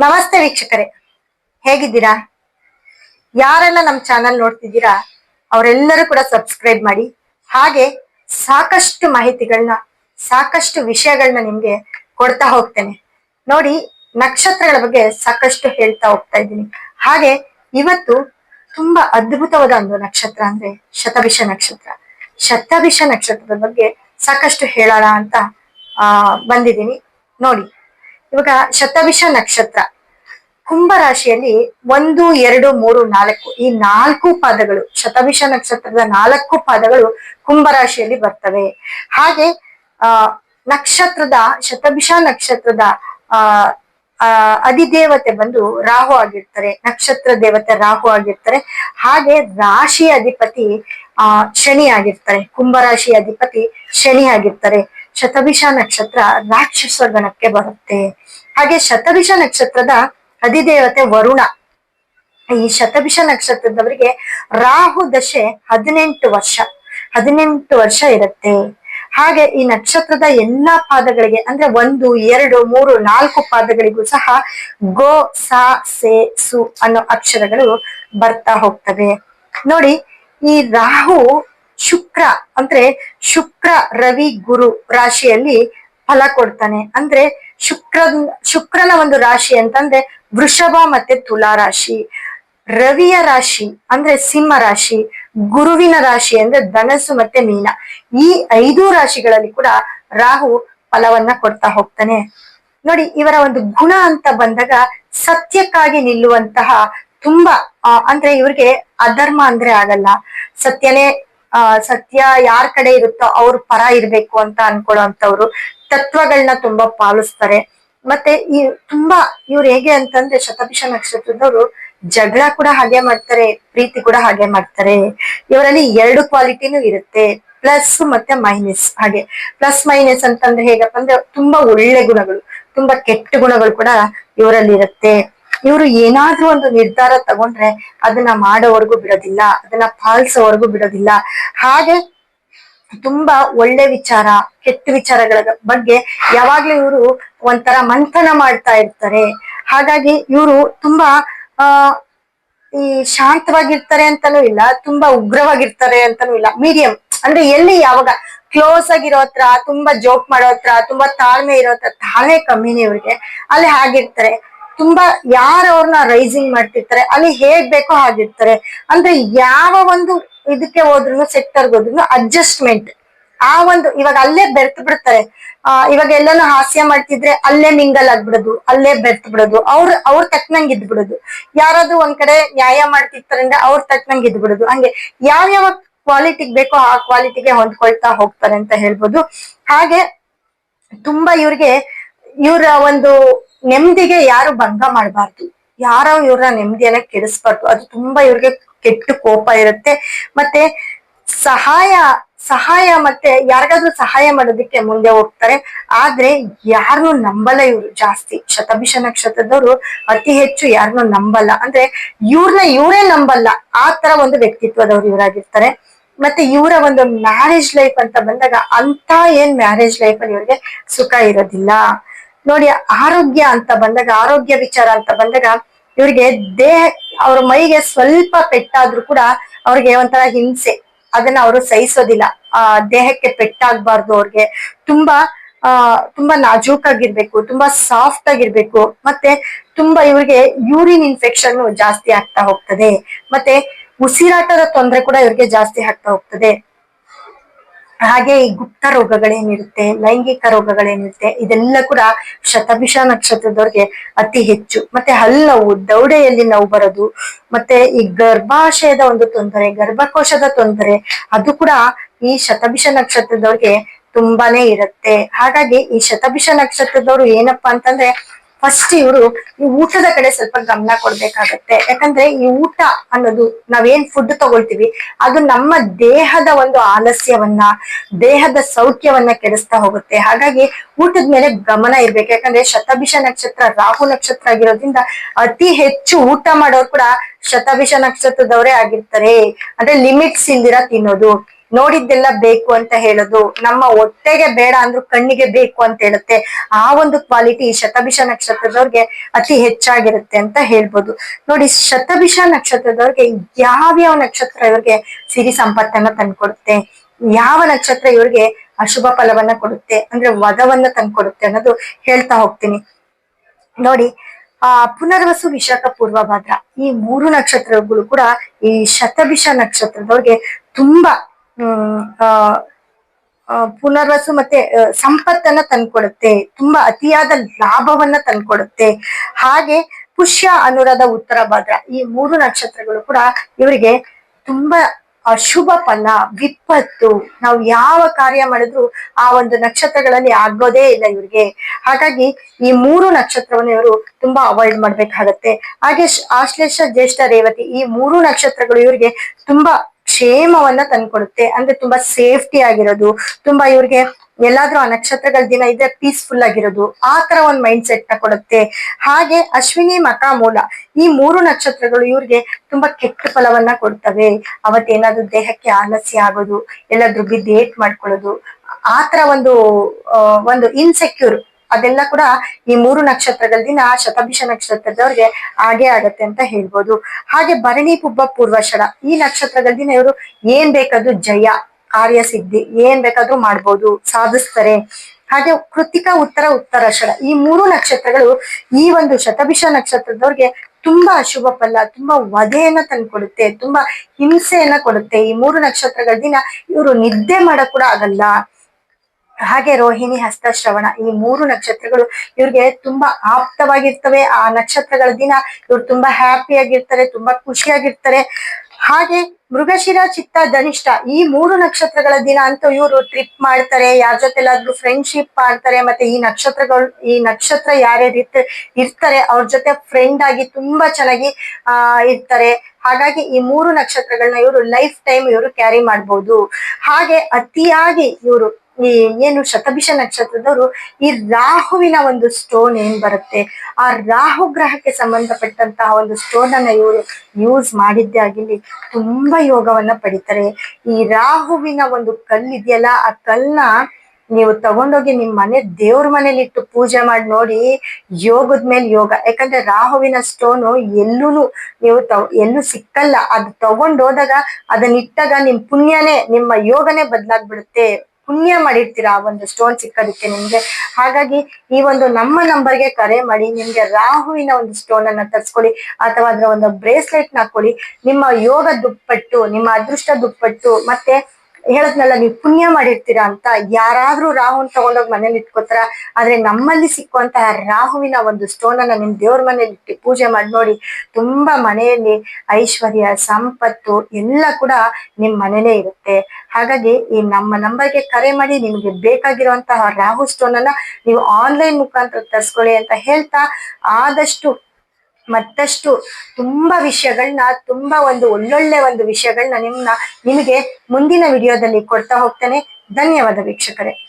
ನಮಸ್ತೆ ವೀಕ್ಷಕರೇ. ಹೇಗಿದ್ದೀರಾ? ಯಾರೆಲ್ಲ ನಮ್ಮ ಚಾನಲ್ ನೋಡ್ತಿದ್ದೀರಾ, ಅವರೆಲ್ಲರೂ ಕೂಡ ಸಬ್ಸ್ಕ್ರೈಬ್ ಮಾಡಿ. ಹಾಗೆ ಸಾಕಷ್ಟು ಮಾಹಿತಿಗಳನ್ನ ಸಾಕಷ್ಟು ವಿಷಯಗಳನ್ನ ನಿಮ್ಗೆ ಕೊಡ್ತಾ ಹೋಗ್ತೇನೆ. ನೋಡಿ, ನಕ್ಷತ್ರಗಳ ಬಗ್ಗೆ ಸಾಕಷ್ಟು ಹೇಳ್ತಾ ಹೋಗ್ತಾ ಇದ್ದೀನಿ. ಹಾಗೆ ಇವತ್ತು ತುಂಬಾ ಅದ್ಭುತವಾದ ಒಂದು ನಕ್ಷತ್ರ ಅಂದ್ರೆ ಶತಭಿಷ ನಕ್ಷತ್ರ. ಶತಭಿಷ ನಕ್ಷತ್ರದ ಬಗ್ಗೆ ಸಾಕಷ್ಟು ಹೇಳೋಣ ಅಂತ, ಆ, ಬಂದಿದ್ದೀನಿ. ನೋಡಿ ಇವಾಗ ಶತಭಿಷ ನಕ್ಷತ್ರ. ಕುಂಭ ರಾಶಿಯಲ್ಲಿ ಒಂದು, ಎರಡು, ಮೂರು, ನಾಲ್ಕು, ಈ ನಾಲ್ಕು ಪಾದಗಳು, ಶತವಿಷ ನಕ್ಷತ್ರದ ನಾಲ್ಕು ಪಾದಗಳು ಕುಂಭ ರಾಶಿಯಲ್ಲಿ ಬರ್ತವೆ. ಹಾಗೆ, ಆ, ನಕ್ಷತ್ರದ ಶತಭಿಷ ನಕ್ಷತ್ರದ ಅಧಿದೇವತೆ ಬಂದು ರಾಹು ಆಗಿರ್ತಾರೆ, ನಕ್ಷತ್ರ ದೇವತೆ ರಾಹು ಆಗಿರ್ತಾರೆ. ಹಾಗೆ ರಾಶಿ ಅಧಿಪತಿ, ಆ, ಶನಿ ಆಗಿರ್ತಾರೆ ಕುಂಭ ರಾಶಿ ಅಧಿಪತಿ ಶನಿ ಆಗಿರ್ತಾರೆ. ಶತಭಿಷ ನಕ್ಷತ್ರ ರಾಕ್ಷಸ ಗಣಕ್ಕೆ ಬರುತ್ತೆ. ಹಾಗೆ ಶತಭಿಷ ನಕ್ಷತ್ರದ ಅಧಿದೇವತೆ ವರುಣ. ಈ ಶತಭಿಷ ನಕ್ಷತ್ರದವರಿಗೆ ರಾಹು ದಶೆ ಹದಿನೆಂಟು ವರ್ಷ ಹದಿನೆಂಟು ವರ್ಷ ಇರುತ್ತೆ. ಹಾಗೆ ಈ ನಕ್ಷತ್ರದ ಎಲ್ಲಾ ಪಾದಗಳಿಗೆ ಅಂದ್ರೆ ಒಂದು, ಎರಡು, ಮೂರು, ನಾಲ್ಕು ಪಾದಗಳಿಗೂ ಸಹ ಗೋ, ಸಾ, ಸೆ, ಸು ಅನ್ನೋ ಅಕ್ಷರಗಳು ಬರ್ತಾ ಹೋಗ್ತವೆ. ನೋಡಿ, ಈ ರಾಹು ಶುಕ್ರ ಅಂದ್ರೆ ಶುಕ್ರ ರವಿ ಗುರು ರಾಶಿಯಲ್ಲಿ ಫಲ ಕೊಡ್ತಾನೆ. ಅಂದ್ರೆ ಶುಕ್ರ, ಶುಕ್ರನ ಒಂದು ರಾಶಿ ಅಂತಂದ್ರೆ ವೃಷಭ ಮತ್ತೆ ತುಲಾ ರಾಶಿ. ರವಿಯ ರಾಶಿ ಅಂದ್ರೆ ಸಿಂಹ ರಾಶಿ, ಗುರುವಿನ ರಾಶಿ ಅಂದ್ರೆ ಧನಸ್ಸು ಮತ್ತೆ ಮೀನ. ಈ ಐದು ರಾಶಿಗಳಲ್ಲಿ ಕೂಡ ರಾಹು ಫಲವನ್ನ ಕೊಡ್ತಾ ಹೋಗ್ತಾನೆ. ನೋಡಿ, ಇವರ ಒಂದು ಗುಣ ಅಂತ ಬಂದಾಗ ಸತ್ಯಕ್ಕಾಗಿ ನಿಲ್ಲುವಂತಹ ತುಂಬಾ ಅಂದ್ರೆ ಇವ್ರಿಗೆ ಅಧರ್ಮ ಅಂದ್ರೆ ಆಗಲ್ಲ. ಸತ್ಯನೇ ಆ, ಸತ್ಯ ಯಾರ್ ಕಡೆ ಇರುತ್ತೋ ಅವ್ರ ಪರ ಇರ್ಬೇಕು ಅಂತ ಅನ್ಕೊಳ್ಳೋಂಥವ್ರು ತತ್ವಗಳನ್ನ ತುಂಬಾ ಪಾಲಿಸ್ತಾರೆ. ಮತ್ತೆ ಈ ತುಂಬಾ ಇವ್ರು ಹೇಗೆ ಅಂತಂದ್ರೆ ಶತಭಿಷ ನಕ್ಷತ್ರದವರು ಜಗಳ ಕೂಡ ಹಾಗೆ ಮಾಡ್ತಾರೆ, ಪ್ರೀತಿ ಕೂಡ ಹಾಗೆ ಮಾಡ್ತಾರೆ. ಇವರಲ್ಲಿ ಎರಡು ಕ್ವಾಲಿಟಿನೂ ಇರುತ್ತೆ, ಪ್ಲಸ್ ಮತ್ತೆ ಮೈನಸ್ ಹಾಗೆ. ಪ್ಲಸ್ ಮೈನಸ್ ಅಂತಂದ್ರೆ ಹೇಗಪ್ಪ ಅಂದ್ರೆ ತುಂಬಾ ಒಳ್ಳೆ ಗುಣಗಳು, ತುಂಬಾ ಕೆಟ್ಟ ಗುಣಗಳು ಕೂಡ ಇವರಲ್ಲಿ ಇರುತ್ತೆ ಇವರು ಏನಾದ್ರೂ ಒಂದು ನಿರ್ಧಾರ ತಗೊಂಡ್ರೆ ಅದನ್ನ ಮಾಡೋವರೆಗೂ ಬಿಡೋದಿಲ್ಲ, ಅದನ್ನ ಪಾಲಿಸೋವರೆಗೂ ಬಿಡೋದಿಲ್ಲ. ಹಾಗೆ ತುಂಬಾ ಒಳ್ಳೆ ವಿಚಾರ, ಕೆಟ್ಟ ವಿಚಾರಗಳ ಬಗ್ಗೆ ಯಾವಾಗ್ಲೂ ಇವರು ಒಂಥರ ಮಂಥನ ಮಾಡ್ತಾ ಇರ್ತಾರೆ. ಹಾಗಾಗಿ ಇವರು ತುಂಬಾ, ಆ, ಈ ಶಾಂತವಾಗಿರ್ತಾರೆ ಅಂತಾನೂ ಇಲ್ಲ, ತುಂಬಾ ಉಗ್ರವಾಗಿರ್ತಾರೆ ಅಂತಾನೂ ಇಲ್ಲ. ಮೀಡಿಯಂ, ಅಂದ್ರೆ ಎಲ್ಲಿ ಯಾವಾಗ ಕ್ಲೋಸ್ ಆಗಿರೋ ಹತ್ರ, ತುಂಬಾ ಜೋಕ್ ಮಾಡೋ ಹತ್ರ, ತುಂಬಾ ತಾಳ್ಮೆ ಇರೋ ಹತ್ರ, ತಾಳ್ಮೆ ಕಮ್ಮಿನೇ ಇವ್ರಿಗೆ. ಅಲ್ಲಿ ಹಾಗಿರ್ತಾರೆ. ತುಂಬಾ ಯಾರು ಅವ್ರನ್ನ ರೈಸಿಂಗ್ ಮಾಡ್ತಿರ್ತಾರೆ, ಅಲ್ಲಿ ಹೇಗ್ ಬೇಕೋ ಹಾಗಿರ್ತಾರೆ. ಅಂದ್ರೆ ಯಾವ ಒಂದು ಇದಕ್ಕೆ ಹೋದ್ರು ಸೆಕ್ಟರ್ಗೆ ಹೋದ್ರು ಅಡ್ಜಸ್ಟ್ಮೆಂಟ್ ಆ ಒಂದು ಇವಾಗ ಅಲ್ಲೇ ಬೆರ್ತ್ ಬಿಡ್ತಾರೆ. ಆ, ಇವಾಗ ಎಲ್ಲಾನು ಹಾಸ್ಯ ಮಾಡ್ತಿದ್ರೆ ಅಲ್ಲೇ ಮಿಂಗಲ್ ಆಗ್ಬಿಡುದು, ಅಲ್ಲೇ ಬೆರ್ತ್ ಬಿಡೋದು, ಅವ್ರ ಅವ್ರ ತಕ್ಕನಂಗ್ ಇದ್ ಬಿಡೋದು. ಯಾರಾದ್ರೂ ಒಂದ್ ಕಡೆ ನ್ಯಾಯ ಮಾಡ್ತಿರ್ತಾರೆ ಅಂದ್ರೆ ಅವ್ರ ತಕ್ಕನಂಗ್ ಇದ್ ಬಿಡೋದು. ಹಂಗೆ ಯಾವ ಯಾವ ಕ್ವಾಲಿಟಿಗ್ ಬೇಕೋ ಆ ಕ್ವಾಲಿಟಿಗೆ ಹೊಂದ್ಕೊಳ್ತಾ ಹೋಗ್ತಾರೆ ಅಂತ ಹೇಳ್ಬೋದು. ಹಾಗೆ ತುಂಬಾ ಇವ್ರಿಗೆ ಇವ್ರ ಒಂದು ನೆಮ್ಮದಿಗೆ ಯಾರು ಭಂಗ ಮಾಡಬಾರ್ದು. ಯಾರೋ ಇವ್ರ ನೆಮ್ಮದಿಯನ್ನ ಕೆಡಿಸ್ಬಾರ್ದು. ಅದು ತುಂಬಾ ಇವ್ರಿಗೆ ಕೆಟ್ಟ ಕೋಪ ಇರುತ್ತೆ. ಮತ್ತೆ ಸಹಾಯ ಸಹಾಯ ಮತ್ತೆ ಯಾರಿಗಾದ್ರೂ ಸಹಾಯ ಮಾಡೋದಕ್ಕೆ ಮುಂದೆ ಹೋಗ್ತಾರೆ. ಆದ್ರೆ ಯಾರನ್ನು ನಂಬಲ್ಲ ಇವ್ರು ಜಾಸ್ತಿ. ಶತಭಿಷ ನಕ್ಷತ್ರದವರು ಅತಿ ಹೆಚ್ಚು ಯಾರನ್ನು ನಂಬಲ್ಲ. ಅಂದ್ರೆ ಇವ್ರನ್ನ ಇವರೇ ನಂಬಲ್ಲ. ಆ ತರ ಒಂದು ವ್ಯಕ್ತಿತ್ವದವ್ರು ಇವರಾಗಿರ್ತಾರೆ. ಮತ್ತೆ ಇವರ ಒಂದು ಮ್ಯಾರೇಜ್ ಲೈಫ್ ಅಂತ ಬಂದಾಗ ಅಂತ ಏನ್ ಮ್ಯಾರೇಜ್ ಲೈಫ್ ಅಲ್ಲಿ ಇವ್ರಿಗೆ ಸುಖ ಇರೋದಿಲ್ಲ. ನೋಡಿ, ಆರೋಗ್ಯ ಅಂತ ಬಂದಾಗ, ಆರೋಗ್ಯ ವಿಚಾರ ಅಂತ ಬಂದಾಗ, ಇವ್ರಿಗೆ ದೇಹ, ಅವ್ರ ಮೈಗೆ ಸ್ವಲ್ಪ ಪೆಟ್ಟಾದ್ರೂ ಕೂಡ ಅವ್ರಿಗೆ ಒಂಥರ ಹಿಂಸೆ. ಅದನ್ನ ಅವರು ಸಹಿಸೋದಿಲ್ಲ. ಆ, ದೇಹಕ್ಕೆ ಪೆಟ್ಟಾಗ್ಬಾರ್ದು ಅವ್ರಿಗೆ. ತುಂಬಾ, ಆ, ತುಂಬಾ ನಾಜೂಕಾಗಿರ್ಬೇಕು, ತುಂಬಾ ಸಾಫ್ಟ್ ಆಗಿರ್ಬೇಕು ಮತ್ತೆ ತುಂಬಾ ಇವ್ರಿಗೆ ಯೂರಿನ್ ಇನ್ಫೆಕ್ಷನ್ ಜಾಸ್ತಿ ಆಗ್ತಾ ಹೋಗ್ತದೆ. ಮತ್ತೆ ಉಸಿರಾಟದ ತೊಂದರೆ ಕೂಡ ಇವ್ರಿಗೆ ಜಾಸ್ತಿ ಆಗ್ತಾ ಹೋಗ್ತದೆ. ಹಾಗೆ ಈ ಗುಪ್ತ ರೋಗಗಳೇನಿರುತ್ತೆ, ಲೈಂಗಿಕ ರೋಗಗಳೇನಿರುತ್ತೆ, ಇದೆಲ್ಲ ಕೂಡ ಶತಭಿಷ ನಕ್ಷತ್ರದವ್ರಿಗೆ ಅತಿ ಹೆಚ್ಚು. ಮತ್ತೆ ಹಲ್ಲವು, ದೌಡೆಯಲ್ಲಿ ನೋವು ಬರೋದು, ಮತ್ತೆ ಈ ಗರ್ಭಾಶಯದ ಒಂದು ತೊಂದರೆ, ಗರ್ಭಕೋಶದ ತೊಂದರೆ, ಅದು ಕೂಡ ಈ ಶತಭಿಷ ನಕ್ಷತ್ರದವ್ರಿಗೆ ತುಂಬಾನೇ ಇರುತ್ತೆ. ಹಾಗಾಗಿ ಈ ಶತಭಿಷ ನಕ್ಷತ್ರದವ್ರು ಏನಪ್ಪಾ ಅಂತಂದ್ರೆ ಫಸ್ಟ್ ಇವರು ಈ ಊಟದ ಕಡೆ ಸ್ವಲ್ಪ ಗಮನ ಕೊಡ್ಬೇಕಾಗತ್ತೆ. ಯಾಕಂದ್ರೆ ಈ ಊಟ ಅನ್ನೋದು ನಾವೇನ್ ಫುಡ್ ತಗೊಳ್ತೀವಿ, ಅದು ನಮ್ಮ ದೇಹದ ಒಂದು ಆಲಸ್ಯವನ್ನ, ದೇಹದ ಸೌಖ್ಯವನ್ನ ಕೆಡಿಸ್ತಾ ಹೋಗುತ್ತೆ. ಹಾಗಾಗಿ ಊಟದ ಮೇಲೆ ಗಮನ ಇರ್ಬೇಕು. ಯಾಕಂದ್ರೆ ಶತಭಿಷ ನಕ್ಷತ್ರ, ರಾಹು ನಕ್ಷತ್ರ ಆಗಿರೋದ್ರಿಂದ ಅತಿ ಹೆಚ್ಚು ಊಟ ಮಾಡೋರು ಕೂಡ ಶತಭಿಷ ನಕ್ಷತ್ರದವರೇ ಆಗಿರ್ತಾರೆ. ಅಂದ್ರೆ ಲಿಮಿಟ್ಸ್ ಇಲ್ದಿರ ತಿನ್ನೋದು. ನೋಡಿದ್ದೆಲ್ಲ ಬೇಕು ಅಂತ ಹೇಳೋದು, ನಮ್ಮ ಹೊಟ್ಟೆಗೆ ಬೇಡ ಅಂದ್ರೂ ಕಣ್ಣಿಗೆ ಬೇಕು ಅಂತ ಹೇಳುತ್ತೆ, ಆ ಒಂದು ಕ್ವಾಲಿಟಿ ಶತಭಿಷ ನಕ್ಷತ್ರದವ್ರಿಗೆ ಅತಿ ಹೆಚ್ಚಾಗಿರುತ್ತೆ ಅಂತ ಹೇಳ್ಬೋದು. ನೋಡಿ, ಶತಭಿಷ ನಕ್ಷತ್ರದವ್ರಿಗೆ ಯಾವ್ಯಾವ ನಕ್ಷತ್ರ ಇವ್ರಿಗೆ ಸಿರಿ ಸಂಪತ್ತನ್ನ ತಂದ್ಕೊಡುತ್ತೆ, ಯಾವ ನಕ್ಷತ್ರ ಇವ್ರಿಗೆ ಅಶುಭ ಫಲವನ್ನ ಕೊಡುತ್ತೆ, ಅಂದ್ರೆ ವಧವನ್ನ ತಂದ್ಕೊಡುತ್ತೆ ಅನ್ನೋದು ಹೇಳ್ತಾ ಹೋಗ್ತೀನಿ. ನೋಡಿ, ಆ ಪುನರ್ವಸು ವಿಶಾಖ ಪೂರ್ವ ಭಾದ್ರ ಈ ಮೂರು ನಕ್ಷತ್ರಗಳು ಕೂಡ ಈ ಶತಭಿಷ ನಕ್ಷತ್ರದವ್ರಿಗೆ ತುಂಬಾ ಪುನರ್ವಸು ಮತ್ತೆ ಸಂಪತ್ತನ್ನ ತಂದ್ಕೊಡುತ್ತೆ. ತುಂಬಾ ಅತಿಯಾದ ಲಾಭವನ್ನ ತಂದ್ಕೊಡುತ್ತೆ. ಹಾಗೆ ಪುಷ್ಯ ಅನುರಾಧ ಉತ್ತರ ಭಾದ್ರ ಈ ಮೂರು ನಕ್ಷತ್ರಗಳು ಕೂಡ ಇವರಿಗೆ ತುಂಬಾ ಅಶುಭ ಫಲ, ವಿಪತ್ತು. ನಾವು ಯಾವ ಕಾರ್ಯ ಮಾಡಿದ್ರು ಆ ಒಂದು ನಕ್ಷತ್ರಗಳಲ್ಲಿ ಆಗೋದೇ ಇಲ್ಲ ಇವ್ರಿಗೆ. ಹಾಗಾಗಿ ಈ ಮೂರು ನಕ್ಷತ್ರವನ್ನು ಇವರು ತುಂಬಾ ಅವಾಯ್ಡ್ ಮಾಡ್ಬೇಕಾಗತ್ತೆ. ಹಾಗೆ ಆಶ್ಲೇಷ ಜ್ಯೇಷ್ಠ ರೇವತಿ ಈ ಮೂರು ನಕ್ಷತ್ರಗಳು ಇವರಿಗೆ ತುಂಬಾ ಕ್ಷೇಮವನ್ನ ತಂದ್ಕೊಡುತ್ತೆ. ಅಂದ್ರೆ ತುಂಬಾ ಸೇಫ್ಟಿ ಆಗಿರೋದು, ತುಂಬಾ ಇವ್ರಿಗೆ ಎಲ್ಲಾದ್ರೂ ಆ ನಕ್ಷತ್ರಗಳ ದಿನ ಇದ್ರೆ ಪೀಸ್ಫುಲ್ ಆಗಿರೋದು, ಆ ತರ ಒಂದ್ ಮೈಂಡ್ ಸೆಟ್ನ ಕೊಡುತ್ತೆ ಹಾಗೆ ಅಶ್ವಿನಿ ಮಕ ಮೂಲ ಈ ಮೂರು ನಕ್ಷತ್ರಗಳು ಇವ್ರಿಗೆ ತುಂಬಾ ಕೆಟ್ಟ ಫಲವನ್ನ ಕೊಡ್ತವೆ. ಅವತ್ತೇನಾದ್ರೂ ದೇಹಕ್ಕೆ ಆಲಸ್ಯ ಆಗೋದು, ಎಲ್ಲಾದ್ರೂ ಬಿದ್ದು ಏಟ್ ಮಾಡ್ಕೊಳ್ಳೋದು, ಆ ತರ ಒಂದು ಒಂದು ಇನ್ಸೆಕ್ಯೂರ್ ಅದೆಲ್ಲ ಕೂಡ ಈ ಮೂರು ನಕ್ಷತ್ರಗಳ ದಿನ ಶತಭಿಷ ನಕ್ಷತ್ರದವ್ರಿಗೆ ಹಾಗೆ ಆಗತ್ತೆ ಅಂತ ಹೇಳ್ಬೋದು. ಹಾಗೆ ಭರಣಿ ಪುಬ್ಬ ಪೂರ್ವಷಡ, ಈ ನಕ್ಷತ್ರಗಳ ದಿನ ಇವರು ಏನ್ ಬೇಕಾದ್ರೂ ಜಯ ಕಾರ್ಯ ಸಿದ್ಧಿ ಏನ್ ಬೇಕಾದ್ರೂ ಮಾಡ್ಬೋದು, ಸಾಧಿಸ್ತಾರೆ. ಹಾಗೆ ಕೃತಿಕ ಉತ್ತರ ಉತ್ತರ ಶಡ ಈ ಮೂರು ನಕ್ಷತ್ರಗಳು ಈ ಒಂದು ಶತಭಿಷ ನಕ್ಷತ್ರದವ್ರಿಗೆ ತುಂಬಾ ಅಶುಭ ಫಲ, ತುಂಬಾ ವಧೆಯನ್ನ ತಂದ್ಕೊಡುತ್ತೆ, ತುಂಬಾ ಹಿಂಸೆಯನ್ನ ಕೊಡುತ್ತೆ. ಈ ಮೂರು ನಕ್ಷತ್ರಗಳ ದಿನ ಇವರು ನಿದ್ದೆ ಮಾಡಕ್ ಕೂಡ ಆಗಲ್ಲ. ಹಾಗೆ ರೋಹಿಣಿ, ಹಸ್ತ, ಶ್ರವಣ ಈ ಮೂರು ನಕ್ಷತ್ರಗಳು ಇವ್ರಿಗೆ ತುಂಬಾ ಆಪ್ತವಾಗಿರ್ತವೆ. ಆ ನಕ್ಷತ್ರಗಳ ದಿನ ಇವ್ರು ತುಂಬಾ ಹ್ಯಾಪಿ ಆಗಿರ್ತಾರೆ, ತುಂಬಾ ಖುಷಿಯಾಗಿರ್ತಾರೆ ಹಾಗೆ ಮೃಗಶಿರ, ಚಿತ್ತ, ಧನಿಷ್ಠ ಈ ಮೂರು ನಕ್ಷತ್ರಗಳ ದಿನ ಅಂತೂ ಇವರು ಟ್ರಿಪ್ ಮಾಡ್ತಾರೆ. ಯಾರ ಜೊತೆಲಾದ್ರೂ ಫ್ರೆಂಡ್ಶಿಪ್ ಮಾಡ್ತಾರೆ. ಮತ್ತೆ ಈ ನಕ್ಷತ್ರಗಳು, ಈ ನಕ್ಷತ್ರ ಯಾರ್ಯಾರು ಇರ್ತ ಇರ್ತಾರೆ, ಅವ್ರ ಜೊತೆ ಫ್ರೆಂಡ್ ಆಗಿ ತುಂಬಾ ಚೆನ್ನಾಗಿ, ಆ, ಇರ್ತಾರೆ. ಹಾಗಾಗಿ ಈ ಮೂರು ನಕ್ಷತ್ರಗಳನ್ನ ಇವರು ಲೈಫ್ ಟೈಮ್ ಇವರು ಕ್ಯಾರಿ ಮಾಡ್ಬೋದು. ಹಾಗೆ ಅತಿಯಾಗಿ ಇವರು ಈ ಏನು ಶತಭಿಷ ನಕ್ಷತ್ರದವರು ಈ ರಾಹುವಿನ ಒಂದು ಸ್ಟೋನ್ ಏನ್ ಬರುತ್ತೆ? ಆ ರಾಹು ಗ್ರಹಕ್ಕೆ ಸಂಬಂಧಪಟ್ಟಂತಹ ಒಂದು ಸ್ಟೋನ್ ಅನ್ನ ಇವರು ಯೂಸ್ ಮಾಡಿದ್ದೇ ಆಗಿಲ್ಲಿ ತುಂಬಾ ಯೋಗವನ್ನ ಪಡಿತಾರೆ. ಈ ರಾಹುವಿನ ಒಂದು ಕಲ್ಲಿದೆಯಲ್ಲ ಆ ಕಲ್ನ ನೀವು ತಗೊಂಡೋಗಿ ನಿಮ್ ಮನೆ ದೇವ್ರ ಮನೇಲಿ ಇಟ್ಟು ಪೂಜೆ ಮಾಡಿ ನೋಡಿ, ಯೋಗದ ಮೇಲೆ ಯೋಗ. ಯಾಕಂದ್ರೆ ರಾಹುವಿನ ಸ್ಟೋನು ಎಲ್ಲೂನು ನೀವು ತವ್, ಎಲ್ಲೂ ಸಿಕ್ಕಲ್ಲ. ಅದು ತಗೊಂಡೋದಾಗ ಅದನ್ನ ಇಟ್ಟಾಗ ನಿಮ್ ಪುಣ್ಯನೇ, ನಿಮ್ಮ ಯೋಗನೇ ಬದಲಾಗ್ಬಿಡುತ್ತೆ. ಪುಣ್ಯ ಮಾಡಿರ್ತೀರಾ ಆ ಒಂದು ಸ್ಟೋನ್ ಸಿಕ್ಕೋದಕ್ಕೆ ನಿಮ್ಗೆ? ಹಾಗಾಗಿ ಈ ಒಂದು ನಮ್ಮ ನಂಬರ್ಗೆ ಕರೆ ಮಾಡಿ, ನಿಮ್ಗೆ ರಾಹುವಿನ ಒಂದು ಸ್ಟೋನ್ ಅನ್ನ ತರಿಸ್ಕೊಳ್ಳಿ, ಅಥವಾ ಅದರ ಒಂದು ಬ್ರೇಸ್ಲೆಟ್ ಹಾಕೊಳ್ಳಿ ನಿಮ್ಮ ಯೋಗ ದುಪ್ಪಟ್ಟು, ನಿಮ್ಮ ಅದೃಷ್ಟ ದುಪ್ಪಟ್ಟು, ಮತ್ತೆ ಹೇಳದ್ನಲ್ಲ, ನೀವು ಪುಣ್ಯ ಮಾಡಿರ್ತೀರಾ ಅಂತ ಯಾರಾದ್ರೂ ರಾಹುನ್ ತಗೊಂಡೋಗಿ ಮನೇಲಿ ಇಟ್ಕೋತಾರ? ಆದ್ರೆ ನಮ್ಮಲ್ಲಿ ಸಿಕ್ಕುವಂತಹ ರಾಹುವಿನ ಒಂದು ಸ್ಟೋನ್ ಅನ್ನ ನಿಮ್ ದೇವ್ರ ಮನೇಲಿ ಇಟ್ಟು ಪೂಜೆ ಮಾಡಿ ನೋಡಿ, ತುಂಬಾ ಮನೆಯಲ್ಲಿ ಐಶ್ವರ್ಯ, ಸಂಪತ್ತು ಎಲ್ಲ ಕೂಡ ನಿಮ್ ಮನೇಲೇ ಇರುತ್ತೆ. ಹಾಗಾಗಿ ಈ ನಮ್ಮ ನಂಬರ್ಗೆ ಕರೆ ಮಾಡಿ ನಿಮ್ಗೆ ಬೇಕಾಗಿರುವಂತಹ ರಾಹು ಸ್ಟೋನ್ ಅನ್ನ ನೀವು ಆನ್ಲೈನ್ ಮುಖಾಂತರ ತರ್ಸ್ಕೊಳ್ಳಿ ಅಂತ ಹೇಳ್ತಾ ಆದಷ್ಟು ಮತ್ತಷ್ಟು ತುಂಬಾ ವಿಷಯಗಳನ್ನ ತುಂಬಾ ಒಂದು ಒಳ್ಳೊಳ್ಳೆ ಒಂದು ವಿಷಯಗಳನ್ನ ನಿಮ್ನ, ನಿಮಗೆ ಮುಂದಿನ ವಿಡಿಯೋದಲ್ಲಿ ಕೊಡ್ತಾ ಹೋಗ್ತೇನೆ. ಧನ್ಯವಾದ ವೀಕ್ಷಕರೇ.